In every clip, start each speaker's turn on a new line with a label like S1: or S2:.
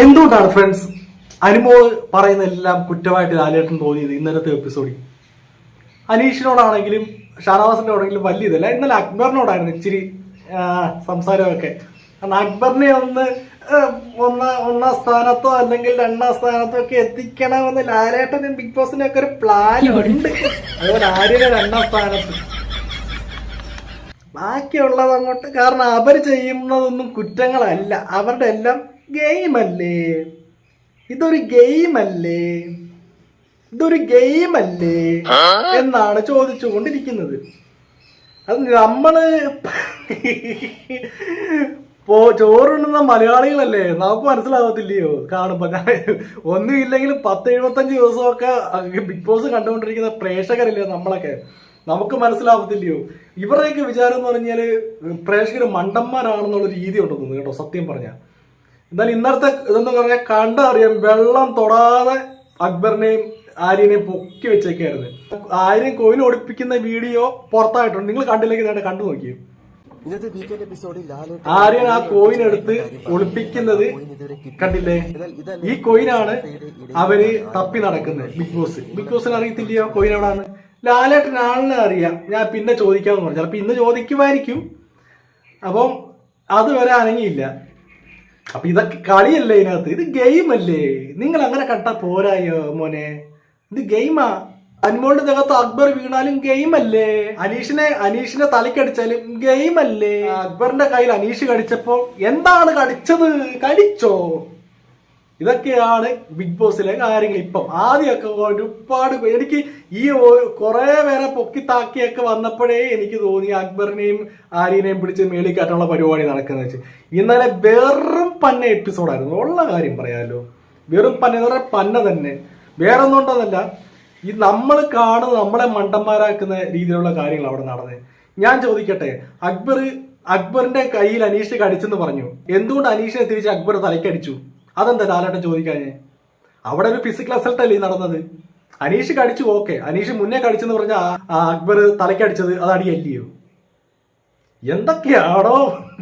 S1: എന്തുകൊണ്ടാണ് ഫ്രണ്ട്സ് അനുമോൾ പറയുന്ന എല്ലാം കുറ്റമായിട്ട് ലാലേട്ടൻ തോന്നിയത് ഇന്നലത്തെ എപ്പിസോഡിൽ അനീഷിനോടാണെങ്കിലും ഷാനവാസിനോടാണെങ്കിലും വലിയ ഇതല്ല ഇന്നലെ അക്ബറിനോടായിരുന്നു ഇച്ചിരി സംസാരമൊക്കെ. കാരണം അക്ബറിനെ ഒന്ന് ഒന്ന ഒന്നാ സ്ഥാനത്തോ അല്ലെങ്കിൽ രണ്ടാം സ്ഥാനത്തോ ഒക്കെ എത്തിക്കണമെന്ന് ലാലേട്ടനും ബിഗ് ബോസിനും ഒക്കെ ഒരു പ്ലാൻ ഉണ്ട്. അതുപോലെ ആര്യനെ രണ്ടാം സ്ഥാനത്ത്. ബാക്കിയുള്ളത് അങ്ങോട്ട് കാരണം അവർ ചെയ്യുന്നതൊന്നും കുറ്റങ്ങളല്ല. അവരുടെ എല്ലാം ഗെയിമല്ലേ? ഇതൊരു ഗെയിമല്ലേ? ഇതൊരു ഗെയിമല്ലേ? എന്നാണ് ചോദിച്ചുകൊണ്ടിരിക്കുന്നത്. അത് നമ്മൾ പോ ചോറുണ്ണുന്ന മലയാളികളല്ലേ? നമുക്ക് മനസ്സിലാവത്തില്ലയോ? കാണുമ്പോ ഞാൻ ഒന്നും ഇല്ലെങ്കിൽ പത്ത് എഴുപത്തഞ്ച് ദിവസമൊക്കെ ബിഗ് ബോസ് കണ്ടുകൊണ്ടിരിക്കുന്ന പ്രേക്ഷകരില്ലേ നമ്മളൊക്കെ? നമുക്ക് മനസ്സിലാവത്തില്ലയോ? ഇവരുടെയൊക്കെ വിചാരം എന്ന് പറഞ്ഞാൽ പ്രേക്ഷകർ മണ്ടന്മാരാണെന്നുള്ള രീതി ഉണ്ടെന്ന് കേട്ടോ സത്യം പറഞ്ഞാൽ എന്നാൽ ഇന്നത്തെ ഇതെന്ന് പറഞ്ഞാൽ കണ്ടറിയാം വെള്ളം തൊടാതെ അക്ബറിനെയും ആര്യനെയും പൊക്കി വെച്ചേക്കായിരുന്നു. ആര്യൻ കോയിൽ ഒടിപ്പിക്കുന്ന വീഡിയോ പുറത്തായിട്ടുണ്ട്. നിങ്ങൾ കണ്ടില്ലെങ്കിൽ നേരെ കണ്ടു നോക്കിയേ
S2: ഇന്നത്തെ വീക്കെൻഡ് എപ്പിസോഡിൽ ലാലേട്ടൻ
S1: ആര്യൻ ആ കോയിൻ എടുത്ത് ഒളിപ്പിക്കുന്നത് കണ്ടില്ലേ? ഈ കോയിനാണ് അവർ തപ്പി നടക്കുന്നത് ബിഗ് ബോസ്. ബിഗ് ബോസിന് അറിയത്തില്ലയോ കോയിൻ എവിടാണ് ലാലേട്ടൻ ആളിനെ അറിയാം. ഞാൻ പിന്നെ ചോദിക്കാമെന്ന് പറഞ്ഞു. ചിലപ്പോ ഇന്ന് ചോദിക്കുമായിരിക്കും. അപ്പം അതുവരെ അനങ്ങിയില്ല. അപ്പൊ ഇതൊക്കെ കളിയല്ലേ ഇതിനകത്ത്? ഇത് ഗെയിം അല്ലേ നിങ്ങൾ അങ്ങനെ കണ്ടാ പോരായോ മോനെ? ഇത് ഗെയിമാ? അൻമോളിന്റെ ദേഹത്ത് അക്ബർ വീണാലും ഗെയിം അല്ലേ അനീഷിനെ അനീഷിനെ തലക്കടിച്ചാലും ഗെയിം അല്ലേ അക്ബറിന്റെ കയ്യിൽ അനീഷ് കടിച്ചപ്പോ എന്താണ് കടിച്ചത്? കടിച്ചോ? ഇതൊക്കെയാണ് ബിഗ് ബോസിലെ കാര്യങ്ങൾ. ഇപ്പം ആദ്യമൊക്കെ ഒരുപാട് എനിക്ക് ഈ കുറെ പേരെ പൊക്കിത്താക്കിയൊക്കെ വന്നപ്പോഴേ എനിക്ക് തോന്നി അക്ബറിനെയും ആര്യനെയും പിടിച്ച് മേളിൽ കയറ്റാനുള്ള പരിപാടി നടക്കുന്നത് വെച്ച്. ഇന്നലെ വെറും പന്ന എപ്പിസോഡായിരുന്നു ഉള്ള കാര്യം പറയാമല്ലോ വെറും പന്ന എന്ന് പറഞ്ഞാൽ പന്ന തന്നെ. വേറെ ഒന്നും ഉണ്ടെന്നല്ല. ഈ നമ്മൾ കാണുന്ന നമ്മളെ മണ്ടന്മാരാക്കുന്ന രീതിയിലുള്ള കാര്യങ്ങൾ അവിടെ നടന്നത്. ഞാൻ ചോദിക്കട്ടെ അക്ബർ അക്ബറിന്റെ കയ്യിൽ അനീഷ് കടിച്ചെന്ന് പറഞ്ഞു. എന്തുകൊണ്ട് അനീഷിനെ തിരിച്ച് അക്ബർ തലക്കടിച്ചു അതെന്താ ലാലേട്ടൻ ചോദിക്കാഞ്ഞേ? അവിടെ ഒരു ഫിസിക്കൽ അസൾട്ട് അല്ലേ നടന്നത്? അനീഷ് കടിച്ചു ഓക്കെ. അനീഷ് മുന്നേ കടിച്ചെന്ന് പറഞ്ഞ അക്ബർ തലക്കടിച്ചത് അത് അടിയല്ലയോ എന്തൊക്കെയാണോ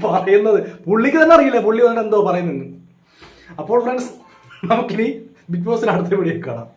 S1: പറയുന്നത്? പുള്ളിക്ക് തന്നെ അറിയില്ല? പുള്ളി വന്നിട്ട് എന്തോ പറയുന്നു അപ്പോൾ ഫ്രണ്ട്സ് നമുക്കിനി ബിഗ് ബോസിന് അടുത്ത വീഡിയോ കാണാം.